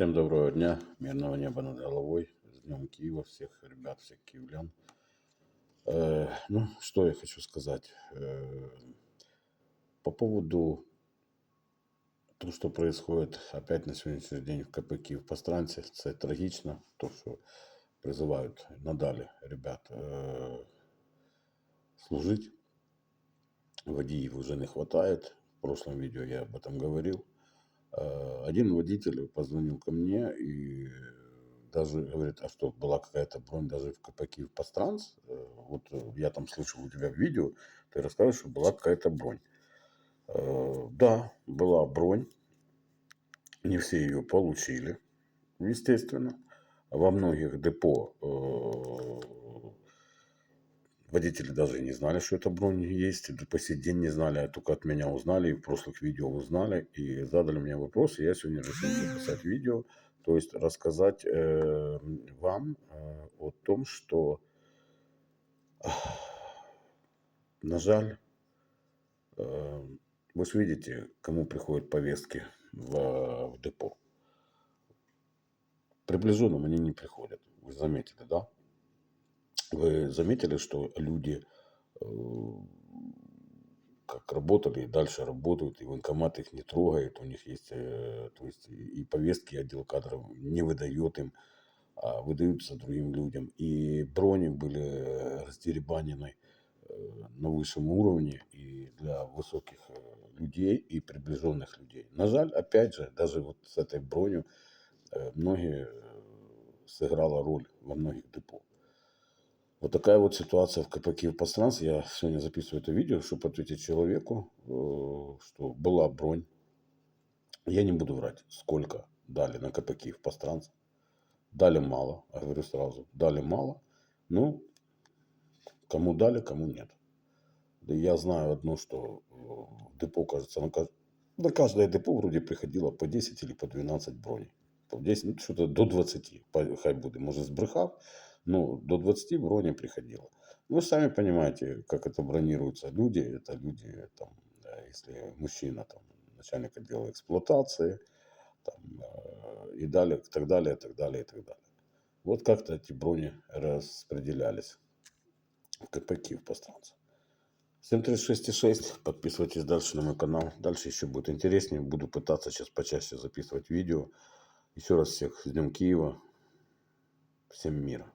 Всем доброго дня, мирного неба над головой. С Днем Киева всех ребят, всех киевлян. Э, ну, что я хочу сказать. Э, по поводу того, что происходит опять на сегодняшний день в КП Київ Постранці, це трагично, то, що призивають надалі ребят э, служить. Водіїв уже не хватает. В прошлом видео я об этом говорил. Э, один водитель позвонил ко мне и даже говорит, а что, была какая-то бронь даже в КП Киев Постранс? Э, Вот э, я там слышал у тебя в видео, ты рассказываешь, что была какая-то бронь. Э, Да, была бронь. Не все ее получили, естественно. Во многих депо э, водители даже не знали, что эта бронь есть. По сей день не знали, а только от меня узнали. И в прошлых видео узнали. И задали мне вопрос. И я сегодня решил записать видео. То есть рассказать э, вам э, о том, что, на жаль, э, вы же видите, кому приходят повестки в, в депо. Приближенным они не приходят. Вы заметили, да? Вы заметили, что люди э, как работали и дальше работают, и военкомат их не трогает, у них есть, э, то есть и повестки отдел кадров не выдает им, а выдаются другим людям. И брони были э, раздеребанены э, на высшем уровне и для высоких людей и приближенных людей. На жаль, опять же, даже вот с этой бронью многие сыграла роль во многих депо. Вот такая вот ситуация в КП Киев Постранс. Я сегодня записываю это видео, чтобы ответить человеку, э, что была бронь. Я не буду врать, сколько дали на КП Киев Постранс. Дали мало, я говорю сразу. Дали мало. Ну, кому дали, кому нет. Да я знаю одно, что э, в депо, кажется, на, на каждое депо вроде приходило по 10 или по 12 броней. По 10, ну, что-то до 20. По- Хай буде, може, збрехав. Ну, до 20 брони приходило. Вы сами понимаете, как это бронируются люди. Это люди, там, э, если мужчина, там, начальник отдела эксплуатации, там, э, и далее, так далее, так далее, и так далее. Вот как-то эти брони распределялись в КП Киев пространстве. 736,6. Подписывайтесь дальше на мой канал. Дальше еще будет интереснее. Буду пытаться сейчас почаще записывать видео. Еще раз всех с Днем Киева. Всем мира.